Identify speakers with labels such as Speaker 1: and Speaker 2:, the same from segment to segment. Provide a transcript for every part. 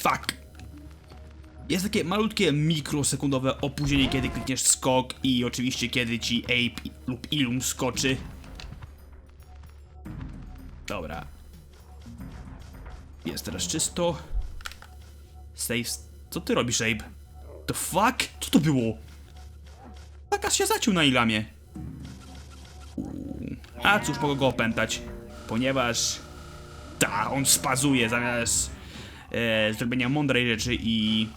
Speaker 1: Fuck. Jest takie malutkie mikrosekundowe opóźnienie, kiedy klikniesz skok i oczywiście kiedy ci Ape lub Ilum skoczy. Dobra. Jest teraz czysto. Save. Co ty robisz, Abe? The fuck? Co to było? Takas się zaciął na Ilamie. A cóż, mogę go opętać. Ponieważ... Ta, on spazuje zamiast e, zrobienia mądrej rzeczy i...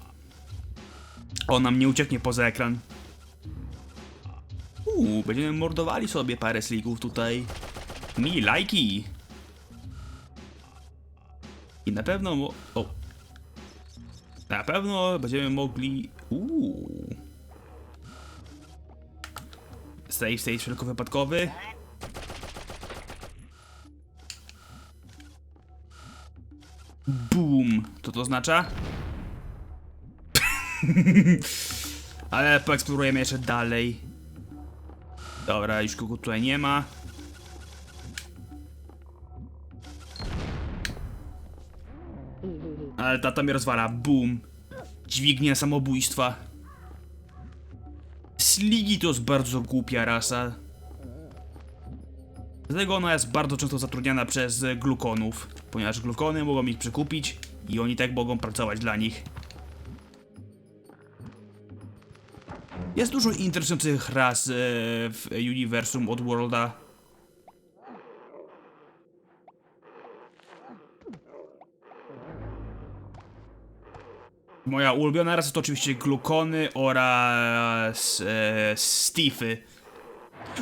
Speaker 1: On nam nie ucieknie poza ekran. Uuu, będziemy mordowali sobie parę slików tutaj. Mi lajki. I na pewno... O. Na pewno będziemy mogli... Uuu. Save state wszelkowypadkowy. Boom. To oznacza? Ale poeksplorujemy jeszcze dalej. Dobra, już kogo tutaj nie ma. Ale tata mnie rozwala. Boom. Dźwignia samobójstwa. Sligi to jest bardzo głupia rasa. Dlatego ona jest bardzo często zatrudniana przez glukonów, ponieważ glukony mogą ich przekupić i oni tak mogą pracować dla nich. Jest dużo interesujących ras e, w uniwersum Oddworlda. Moja ulubiona rasa to oczywiście glukony oraz e, Steefy.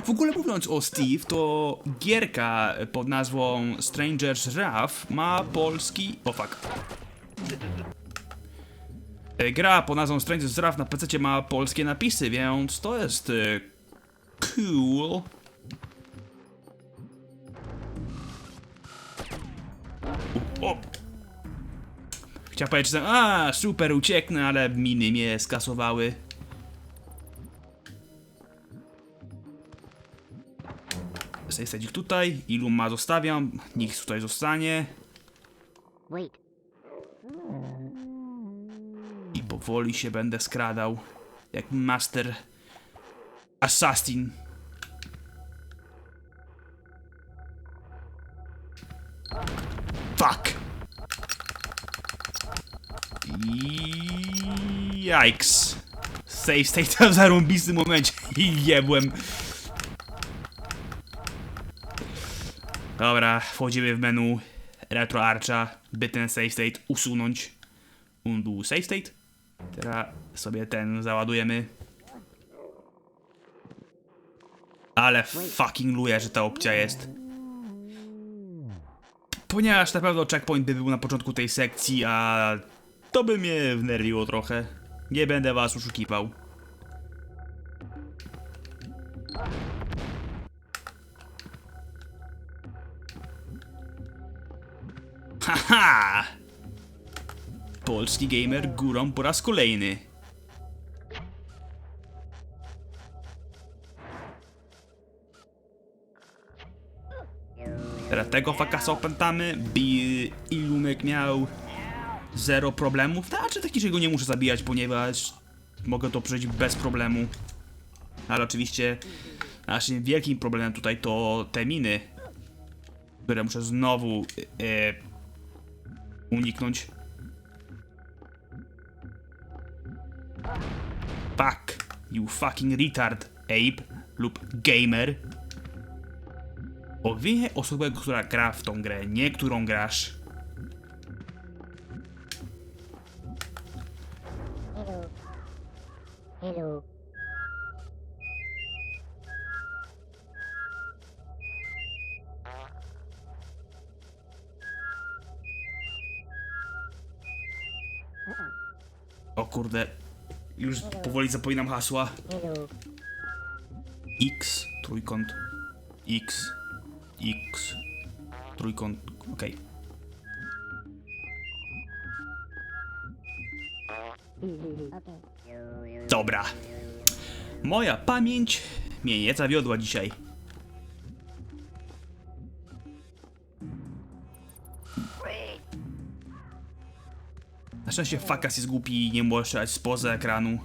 Speaker 1: W ogóle mówiąc o Steve, to gierka pod nazwą Stranger's Wrath ma polski... O fuck. E, Gra pod nazwą Stranger's Wrath na PC ma polskie napisy, więc to jest... E, cool. O! Chciałem powiedzieć, że a, super, ucieknę, ale miny mnie skasowały. Save ich tutaj, ilu ma zostawiam, niech tutaj zostanie i powoli się będę skradał jak master assassin. Fuck! Yikes! Save state w zarąbistym momencie i jebłem. Dobra, wchodzimy w menu Retro Archa, by ten save state usunąć. Undo save state. Teraz sobie ten załadujemy. Ale fucking luję, że ta opcja jest. Ponieważ na pewno checkpoint by był na początku tej sekcji, a to by mnie wnerwiło trochę. Nie będę was oszukiwał. Haha! Polski gamer górą po raz kolejny. Teraz tego fakasa opętamy, by Ilumek miał zero problemów. Znaczy taki, go nie muszę zabijać, ponieważ mogę to przejść bez problemu. Ale oczywiście naszym wielkim problemem tutaj to te miny, które muszę znowu e, uniknąć. Fuck, you fucking retard, Ape lub gamer. Obwinie osobę, która gra w tą grę, nie którą grasz. O kurde, już powoli zapominam hasła. X, trójkąt, X, X, trójkąt.
Speaker 2: Okay.
Speaker 1: Dobra. Moja pamięć mnie nie zawiodła dzisiaj. Szczęście Fakas jest głupi i nie może spoza ekranu.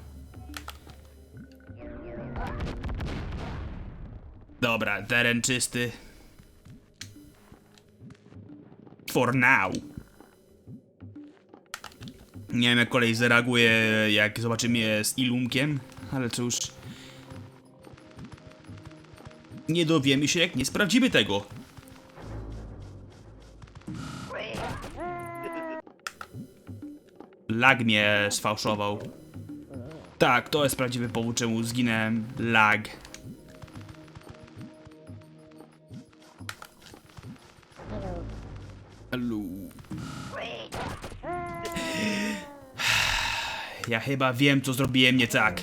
Speaker 1: Dobra, teren czysty. For now. Nie wiem jak kolej zareaguje, jak zobaczymy je z Ilumkiem, ale cóż. Nie dowiemy się, jak nie sprawdzimy tego. Lag mnie sfałszował. Tak, to jest prawdziwy powód, czemu zginąłem. Lag.
Speaker 2: Hello.
Speaker 1: Ja chyba wiem, co zrobiłem nie tak.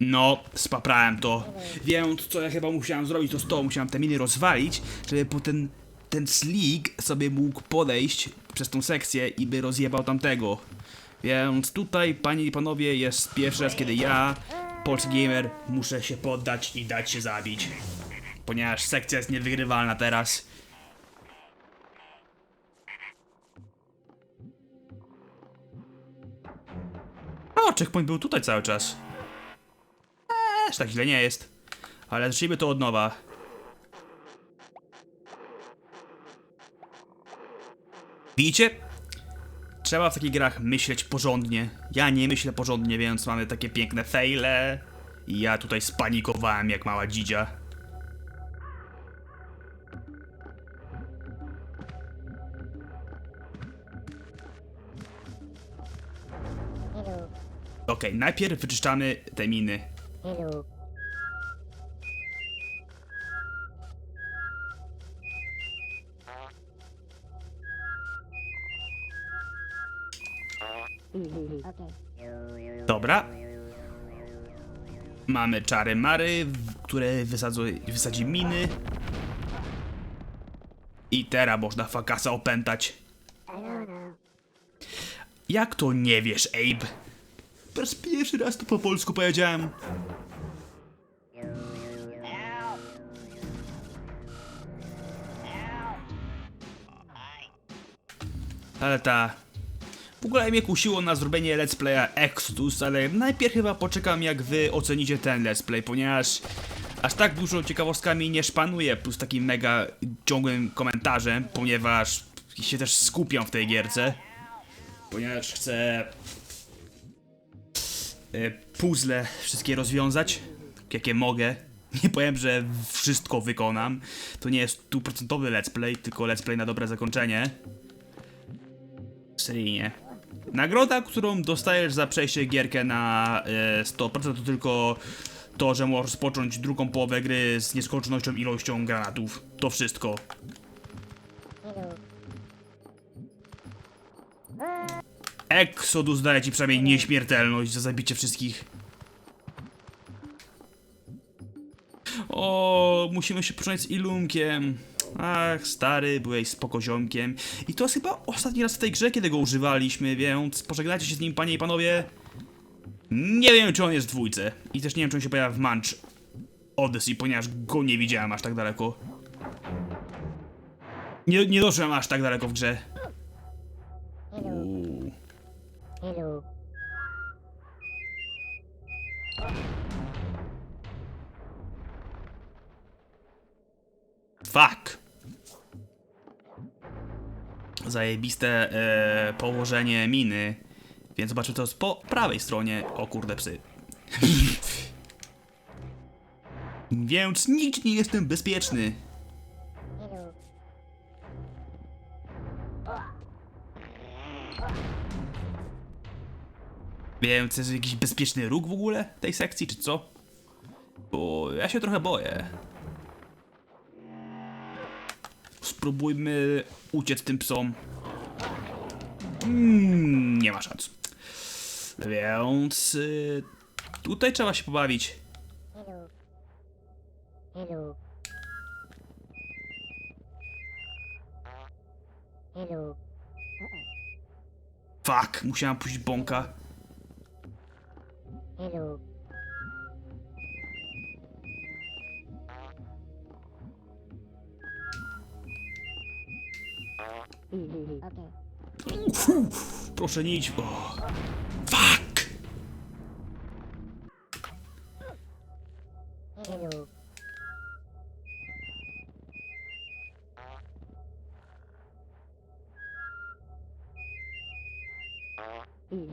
Speaker 1: No, spaprałem to. Więc co ja chyba musiałem zrobić, to z to musiałem te miny rozwalić, żeby potem ten slick sobie mógł podejść przez tą sekcję i by rozjebał tamtego. Więc tutaj, panie i panowie, jest pierwszy raz, kiedy ja, polski gamer, muszę się poddać i dać się zabić. Ponieważ sekcja jest niewygrywalna teraz. O, checkpoint był tutaj cały czas. Aż tak źle nie jest. Ale zacznijmy to od nowa. Widzicie? Trzeba w takich grach myśleć porządnie. Ja nie myślę porządnie, więc mamy takie piękne fejle. Ja tutaj spanikowałem jak mała dzidzia. Okej, najpierw wyczyszczamy te miny.
Speaker 2: Hello.
Speaker 1: Dobra. Mamy czary mary, które wysadzą, wysadzi miny. I teraz można fakasa opętać. Jak to nie wiesz, Abe? Po raz pierwszy raz to po polsku powiedziałem. Ale ta... W ogóle mnie kusiło na zrobienie let's playa Exodus, ale najpierw chyba poczekam jak wy ocenicie ten let's play, ponieważ aż tak dużo ciekawostkami nie szpanuję, plus takim mega ciągłym komentarzem, ponieważ się też skupiam w tej gierce. Ponieważ chcę puzzle wszystkie rozwiązać, jakie mogę. Nie powiem, że wszystko wykonam. To nie jest stuprocentowy let's play, tylko let's play na dobre zakończenie. Seryjnie. Nagroda, którą dostajesz za przejście gierkę na e, 100% to tylko to, że możesz rozpocząć drugą połowę gry z nieskończonością ilością granatów. To wszystko. Exodus daje ci przynajmniej nieśmiertelność za zabicie wszystkich. O, musimy się pożegnać z Ilumkiem. Ach, stary, byłeś spokoziomkiem. I to jest chyba ostatni raz w tej grze, kiedy go używaliśmy, więc pożegnajcie się z nim, panie i panowie. Nie wiem, czy on jest w dwójce. I też nie wiem, czy on się pojawia w Manch Odyssey, ponieważ go nie widziałem aż tak daleko. Nie, nie doszłem aż tak daleko w grze. Fuck. Zajebiste e, położenie miny. Więc zobaczmy to jest po prawej stronie. O kurde psy. Więc nigdzie nie jestem bezpieczny.
Speaker 2: Hello.
Speaker 1: Więc jest jakiś bezpieczny róg w ogóle tej sekcji, czy co? Bo ja się trochę boję. Spróbujmy uciec tym psom. Mm, nie ma szans. Więc y, tutaj trzeba się pobawić.
Speaker 2: Hello. Hello. Hello.
Speaker 1: Fuck, musiałem puścić bąka.
Speaker 2: Hello.
Speaker 1: Proszę nie idź. O. Fuck!